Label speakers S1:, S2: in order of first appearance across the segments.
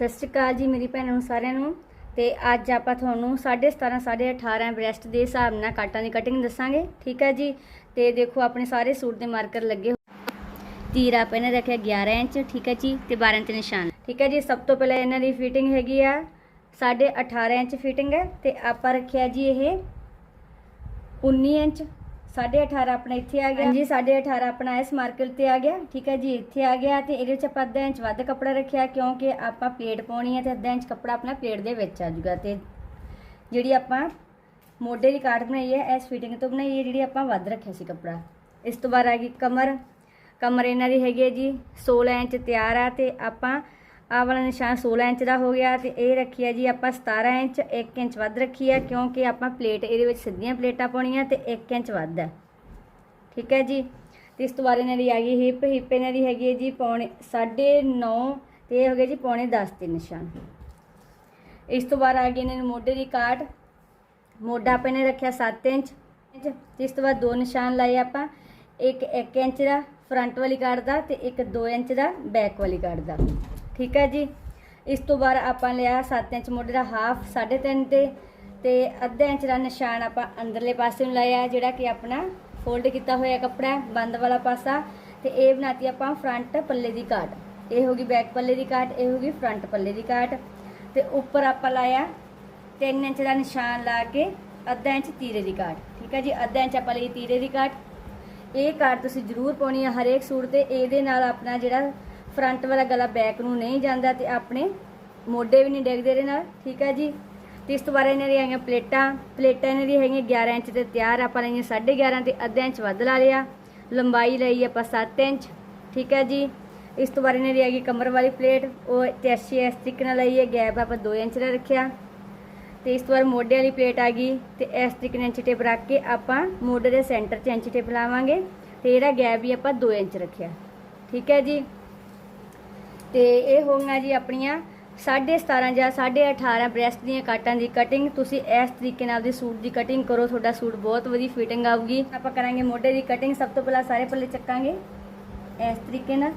S1: ਸਤਿ ਸ਼੍ਰੀ ਅਕਾਲ ਜੀ ਮੇਰੀ ਭੈਣਾਂ ਨੂੰ ਸਾਰਿਆਂ ਨੂੰ। ਤੇ ਅੱਜ ਆਪਾਂ ਤੁਹਾਨੂੰ 17.5 18.5 ਬ੍ਰੈਸਟ ਦੇ ਹਿਸਾਬ ਨਾਲ ਕਾਟਾਂ ਦੀ ਕਟਿੰਗ ਦੱਸਾਂਗੇ, ਠੀਕ ਹੈ ਜੀ? ਤੇ ਦੇਖੋ ਆਪਣੇ ਸਾਰੇ ਸੂਟ ਦੇ ਮਾਰਕਰ ਲੱਗੇ ਹੋਏ। ਤੀਰ ਆਪਾਂ ਇਹਨਾਂ ਰੱਖਿਆ 11 ਇੰਚ, ਠੀਕ ਹੈ ਜੀ? ਤੇ 12 ਇੰਚ ਨਿਸ਼ਾਨ। ਠੀਕ ਹੈ ਜੀ, ਸਭ ਤੋਂ ਪਹਿਲਾਂ ਇਹਨਾਂ ਦੀ ਫਿਟਿੰਗ ਹੈਗੀ ਆ 18.5 ਇੰਚ ਫਿਟਿੰਗ ਹੈ। ਤੇ ਆਪਾਂ ਰੱਖਿਆ ਜੀ ਇਹ 19 ਇੰਚ 18.5 ਆਪਣਾ ਇੱਥੇ ਆ ਗਿਆ। ਹਾਂਜੀ 18.5 ਆਪਣਾ ਇਸ ਮਾਰਕਰ ਤੇ ਆ ਗਿਆ। ਠੀਕ ਹੈ ਜੀ, ਇੱਥੇ ਆ ਗਿਆ ਤੇ ਇਹਦੇ ਵਿੱਚ ਆਪਾਂ ਅੱਧਾ ਇੰਚ ਵੱਧ ਕੱਪੜਾ ਰੱਖਿਆ ਕਿਉਂਕਿ ਆਪਾਂ ਪਲੇਟ ਪਾਉਣੀ ਹੈ ਤੇ ਅੱਧਾ ਇੰਚ ਕੱਪੜਾ ਆਪਣਾ ਪਲੇਟ ਦੇ ਵਿੱਚ ਆ ਜਾਊਗਾ ਤੇ ਜਿਹੜੀ ਆਪਾਂ ਮੋਢੇ ਦੀ ਕਾਟ ਬਣਾਈ ਹੈ, ਇਸ ਫਿਟਿੰਗ ਤੋਂ ਬਣਾਈ ਹੈ, ਜਿਹੜੀ ਆਪਾਂ ਵੱਧ ਰੱਖਿਆ ਸੀ ਕੱਪੜਾ। ਇਸ ਤੋਂ ਬਾਅਦ ਆ ਗਈ ਕਮਰ। ਕਮਰ ਇਹਨਾਂ ਦੀ ਹੈਗੀ ਹੈ ਜੀ 16 ਇੰਚ ਤਿਆਰ ਆ ਤੇ ਆਪਾਂ ਆਹ ਵਾਲਾ ਨਿਸ਼ਾਨ 16 ਇੰਚ ਦਾ ਹੋ ਗਿਆ ਤੇ ਇਹ ਰੱਖੀ ਹੈ ਜੀ ਆਪਾਂ 17 ਇੰਚ 1 ਇੰਚ ਵੱਧ ਰੱਖੀ ਹੈ ਕਿਉਂਕਿ ਆਪਾਂ ਪਲੇਟ ਇਹਦੇ ਵਿੱਚ ਸਿੱਧੀਆਂ ਪਲੇਟਾਂ ਪਾਉਣੀਆਂ ਤੇ 1 ਇੰਚ ਵੱਧ ਹੈ ਠੀਕ ਹੈ ਜੀ? ਤੇ ਇਸ ਤੋਂ ਬਾਅਦ ਇਹਨਾਂ ਦੀ ਆ ਗਈ ਹਿਪ ਹਿਪ ਇਹਨਾਂ ਦੀ ਹੈਗੀ ਹੈ ਜੀ ਪੌਣੇ 9.5 ਤੇ ਇਹ ਹੋ ਗਿਆ ਜੀ ਪੌਣੇ 10 ਦੇ ਨਿਸ਼ਾਨ। ਇਸ ਤੋਂ ਬਾਅਦ ਆ ਗਏ ਇਹਨਾਂ ਨੂੰ ਮੋਢੇ ਦੀ ਕਾਟ। ਮੋਢਾ ਆਪਾਂ ਨੇ ਰੱਖਿਆ 7 ਇੰਚ। ਤੇ ਇਸ ਤੋਂ ਬਾਅਦ ਦੋ ਨਿਸ਼ਾਨ ਲਾਏ ਆਪਾਂ, ਇੱਕ 1 ਇੰਚ ਦਾ ਫਰੰਟ ਵਾਲੀ ਕਾਟ ਦਾ ਤੇ ਇੱਕ 2 ਇੰਚ ਦਾ ਬੈਕ ਵਾਲੀ ਕਾਟ ਦਾ। ਠੀਕ ਹੈ ਜੀ? ਇਸ ਤੋਂ ਬਾਅਦ ਆਪਾਂ ਲਿਆ 7 ਇੰਚ ਮੋਢੇ ਦਾ ਹਾਫ 3.5 ਤੇ ਤੇ ਅੱਧਾ ਇੰਚ ਦਾ ਨਿਸ਼ਾਨ ਆਪਾਂ ਅੰਦਰਲੇ ਪਾਸੇ ਨੂੰ ਲਾਇਆ, ਜਿਹੜਾ ਕਿ ਆਪਣਾ ਫੋਲਡ ਕੀਤਾ ਹੋਇਆ ਕੱਪੜਾ ਬੰਦ ਵਾਲਾ ਪਾਸਾ, ਤੇ ਇਹ ਬਣਾਤੀ ਆਪਾਂ ਫਰੰਟ ਪੱਲੇ ਦੀ ਕਾਟ। ਇਹ ਹੋਗੀ ਬੈਕ ਪੱਲੇ ਦੀ ਕਾਟ, ਇਹ ਹੋਗੀ ਫਰੰਟ ਪੱਲੇ ਦੀ ਕਾਟ। ਤੇ ਉੱਪਰ ਆਪਾਂ ਲਾਇਆ 3 ਇੰਚ ਦਾ ਨਿਸ਼ਾਨ ਲਾ ਕੇ ਅੱਧਾ ਇੰਚ ਤੀਰੇ ਦੀ ਕਾਟ। ਠੀਕ ਹੈ ਜੀ? ਅੱਧਾ ਇੰਚ ਆਪਾਂ ਲਈ ਤੀਰੇ ਦੀ ਕਾਟ। ਇਹ ਕਾਟ ਤੁਸੀਂ ਜ਼ਰੂਰ ਪਾਉਣੀ ਹੈ ਹਰੇਕ ਸੂਟ ਤੇ, ਇਹਦੇ ਨਾਲ ਆਪਣਾ ਜਿਹੜਾ ਫਰੰਟ ਵਾਲਾ ਗਲਾ ਬੈਕ ਨੂੰ ਨਹੀਂ ਜਾਂਦਾ ਤੇ ਆਪਣੇ ਮੋਢੇ ਵੀ ਨਹੀਂ ਡਿੱਗਦੇ ਇਹਦੇ ਨਾਲ, ਠੀਕ ਹੈ ਜੀ? ਤੇ ਇਸ ਤੋਂ ਬਾਅਦ ਇਹਨਾਂ ਦੀਆਂ ਹੈਗੀਆਂ ਪਲੇਟਾਂ ਪਲੇਟਾਂ ਇਹਨਾਂ ਦੀਆਂ ਹੈਗੀਆਂ 11 ਇੰਚ ਤੇ ਤਿਆਰ, ਆਪਾਂ ਲਈਆਂ 11.5 ਤੇ ਅੱਧਾ ਇੰਚ ਵੱਧ ਲਾ ਲਿਆ। ਲੰਬਾਈ ਲਈ ਆਪਾਂ 7 ਇੰਚ, ਠੀਕ ਹੈ ਜੀ? ਇਸ ਤੋਂ ਬਾਅਦ ਇਹਨਾਂ ਦੀ ਹੈਗੀ ਕਮਰ ਵਾਲੀ ਪਲੇਟ, ਉਹ ਤੈਸੀ ਇਸ ਤਰੀਕੇ ਨਾਲ ਲਈ ਹੈ, ਗੈਪ ਆਪਾਂ 2 ਇੰਚ ਦਾ ਰੱਖਿਆ। ਤੇ ਇਸ ਤੋਂ ਬਾਅਦ ਮੋਢੇ ਵਾਲੀ ਪਲੇਟ ਆ ਗਈ, ਤੇ ਇਸ ਤਰੀਕੇ ਨਾਲ ਇੰਚ ਟੇਪ ਰੱਖ ਕੇ ਆਪਾਂ ਮੋਢੇ ਦੇ ਸੈਂਟਰ 'ਚ ਇੰਚ ਟੇਪ ਲਾਵਾਂਗੇ। ਤੇ ਇਹਦਾ ਗੈਪ ਵੀ ਆਪਾਂ 2 ਇੰਚ ਰੱਖਿਆ, ਠੀਕ ਹੈ ਜੀ? ਤੇ ਇਹ ਹੋਈਆਂ ਜੀ ਆਪਣੀਆਂ 17.5 ਜਾਂ 18.5 ਬ੍ਰੈਸਟ ਦੀਆਂ ਕਾਟਾਂ ਦੀ ਕਟਿੰਗ ਤੁਸੀਂ ਇਸ ਤਰੀਕੇ ਨਾਲ ਦੀ ਸੂਟ ਦੀ ਕਟਿੰਗ ਕਰੋ, ਤੁਹਾਡਾ ਸੂਟ ਬਹੁਤ ਵਧੀਆ ਫਿਟਿੰਗ ਆਊਗੀ। ਆਪਾਂ ਕਰਾਂਗੇ ਮੋਢੇ ਦੀ ਕਟਿੰਗ ਸਭ ਤੋਂ ਪਹਿਲਾਂ ਸਾਰੇ ਪੱਲੇ ਚੱਕਾਂਗੇ। ਇਸ ਤਰੀਕੇ ਨਾਲ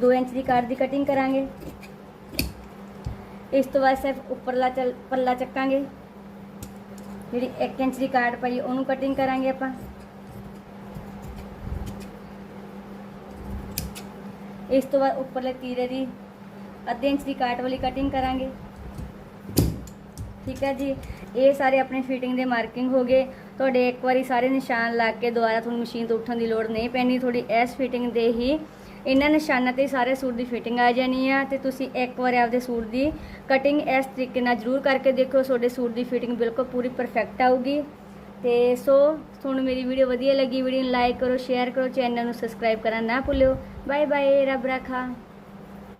S1: 2 ਇੰਚ ਦੀ ਕਾਟ ਦੀ ਕਟਿੰਗ ਕਰਾਂਗੇ। ਇਸ ਤੋਂ ਬਾਅਦ ਸਿਰਫ ਉੱਪਰਲਾ ਚੱਲ, ਪੱਲਾ ਚੱਕਾਂਗੇ। ਜਿਹੜੀ 1 ਇੰਚ ਦੀ ਕਾਟ ਪਈ, ਉਹਨੂੰ ਕਟਿੰਗ ਕਰਾਂਗੇ ਆਪਾਂ। ਇਸ ਤੋਂ ਬਾਅਦ ਉੱਪਰਲੇ ਤੀਰੇ ਦੀ ਅੱਧੇ ਇੰਚ ਦੀ ਕਾਟ ਵਾਲੀ ਕਟਿੰਗ ਕਰਾਂਗੇ। ਠੀਕ ਹੈ ਜੀ? ਇਹ ਸਾਰੇ ਆਪਣੇ ਫਿਟਿੰਗ ਦੇ ਮਾਰਕਿੰਗ ਹੋ ਗਏ। ਤੁਹਾਡੇ ਇੱਕ ਵਾਰੀ ਸਾਰੇ ਨਿਸ਼ਾਨ ਲਾ ਕੇ ਦੁਬਾਰਾ ਤੁਹਾਨੂੰ ਮਸ਼ੀਨ ਤੋਂ ਉੱਠਣ ਦੀ ਲੋੜ ਨਹੀਂ ਪੈਣੀ। ਤੁਹਾਡੀ ਇਸ ਫਿਟਿੰਗ ਦੇ ਹੀ ਇਹਨਾਂ ਨਿਸ਼ਾਨਾਂ ਤੇ ਸਾਰੇ ਸੂਟ ਦੀ ਫਿਟਿੰਗ ਆ ਜਾਣੀ ਆ ਤੇ ਤੁਸੀਂ ਇੱਕ ਵਾਰ ਆਪਦੇ ਸੂਟ ਦੀ ਕਟਿੰਗ ਇਸ ਤਰੀਕੇ ਨਾਲ ਜ਼ਰੂਰ ਕਰਕੇ ਦੇਖੋ। ਤੁਹਾਡੇ ਸੂਟ ਦੀ ਫਿਟਿੰਗ ਬਿਲਕੁਲ ਪੂਰੀ ਪਰਫੈਕਟ ਆਊਗੀ। ਤੇ ਸੋ, ਤੁਹਾਨੂੰ ਮੇਰੀ ਵੀਡੀਓ ਵਧੀਆ ਲੱਗੀ ਵੀਡੀਓ ਨੂੰ ਲਾਈਕ ਕਰੋ ਸ਼ੇਅਰ ਕਰੋ ਚੈਨਲ ਨੂੰ ਸਬਸਕ੍ਰਾਈਬ ਕਰਨਾ ਨਾ ਭੁੱਲਿਓ। ਬਾਏ ਬਾਏ ਰੱਬ ਰਾਖਾ।